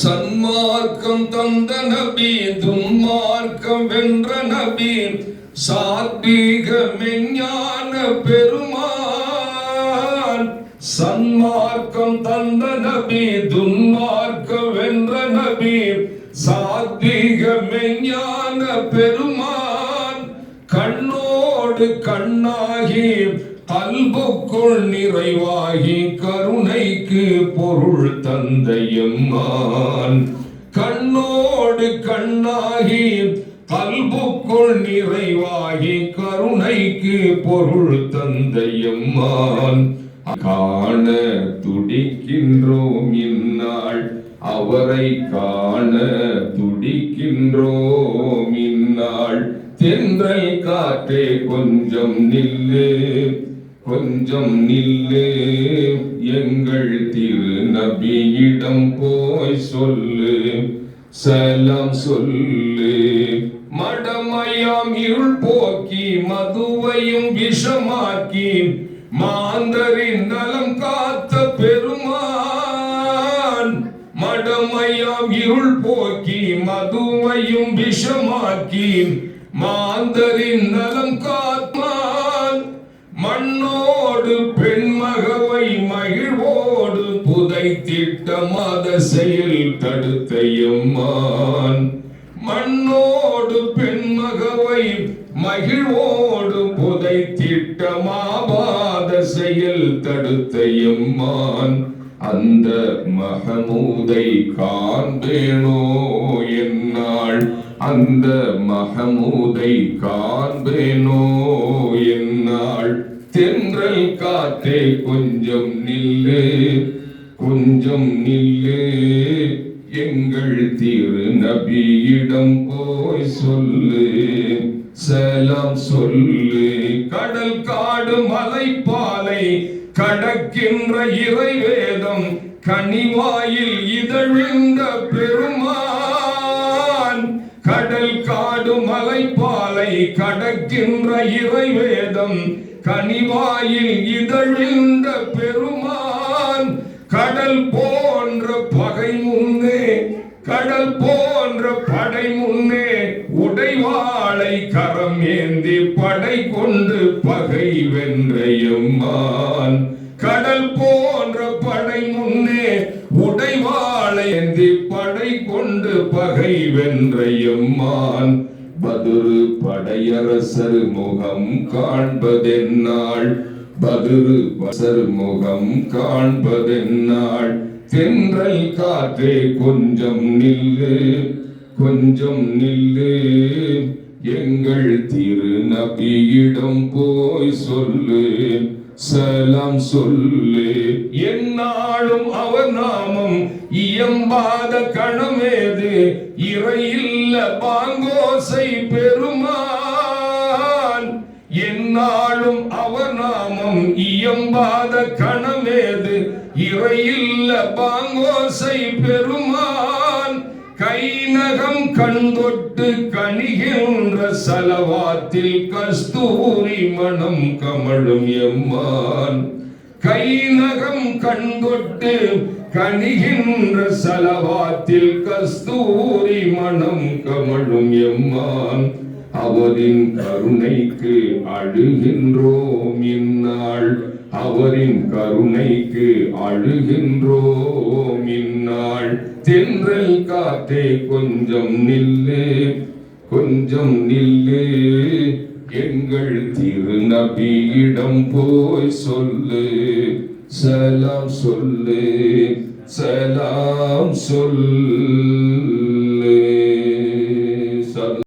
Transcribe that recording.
சன்மார்க்கம் தந்த நபி துன்மார்க்கம் வென்ற நபி சாத்வீக மெஞ்ஞான பெருமான். சன்மார்க்கம் தந்த நபி துன்மார்க்கம் வென்ற நபி சாத்வீக மெஞ்ஞான பெருமான். கண்ணோடு கண்ணாகி கல்புக்குள் நிறைவாகி கருணைக்கு பொருள் தந்த எம்மான் கண்ணோடு கண்ணாகி கல்புக்குள் நிறைவாகி கருணைக்கு பொருள் தந்த எம்மான் காண துடிக்கின்றோம் இந்நாள் அவரை காண துடிக்கின்றோம் இந்நாள். தென்றல் காற்றே கொஞ்சம் நில்லு. கொஞ்சம் நில்லு எங்கள் திரு நபியிடம் போய் சொல்லு சலாம் சொல்லு. மடமயம் இருள் போக்கி மதுவையும் விஷமாக்கி மாந்தரின் நலம் காத்த பெருமான். மடமயம் இருள் போக்கி மதுவையும் விஷமாக்கி மாந்தரின் நலம் காத்மான் மண்ணோடு பெண்மகவை மகிழ்வோடு புதைத்திட்ட மத செயல் தடுத்த எம்மான். மண்ணோடு பெண்மகவை மகிழ்வோடு புதைத்திட்ட மாபாத செயல் தடுத்த எம்மான். அந்த மகமூதை காண்பேனோ என்னாள்? அந்த மகமூதை காண்பேனோ தென்றல் காற்றே கொஞ்சம் நில்லு கொஞ்சம் நில்லு. எங்கள் திரு நபியிடம் போய் சொல்லு சலாம் சொல்லு. கடல் காடு மலைப்பாலை கடக்கின்ற இறைவேதம் கனிவாயில் இதழிந்த பெருமான். கடல் காடு மலைப்பாலை கடக்கின்ற இறைவேதம் கனிவாயில் இதழிந்த பெருமான் கடல் போன்ற பகை முன்னே கடல் போன்ற படை முன்னே உடைவாளை கரம் ஏந்தி படை கொண்டு பகை வென்ற எம்மான் கடல் போன்ற படை முன்னே உடைவாளை ஏந்தி படை கொண்டு பகை வென்ற எம்மான் பதுரு படையரசர் முகம் காண்பதென்னாள் பதுரு வசர் முகம் காண்பதென்னாள் தென்றல் காற்றே கொஞ்சம் நில்லு கொஞ்சம் நில்லு எங்கள் திரு நபியிடம் போய் சொல்லு சலாம் சொல்லு. என்னாலும் அவர் நாமம் இயம்பாத கணமேது இறையில்ல ஆசை பெருமான். என்னாலும் அவர் நாமம் இயம்பாத கணமேது இறையில்ல பாங்கோசை பெருமான். கைநகம் கண்தொட்டு கணிகின்ற சலவாத்தில் கஸ்தூரி மனம் கமழும் எம்மான். கைநகம் கண்கொட்டு கணிகின்ற சலவாத்தில் கஸ்தூரி மனம் கமழும் எம்மான் அவரின் கருணைக்கு அழுகின்றோம் இந்நாள். அவரின் கருணைக்கு அழுகின்றோம் இந்நாள். தென்றல் காற்றே கொஞ்சம் நில்லு கொஞ்சம் நில்லு. எங்கள் திரு நபியிடம் போய் சொல்லு சலாம் சொல்லு சலாம் சொல்லு.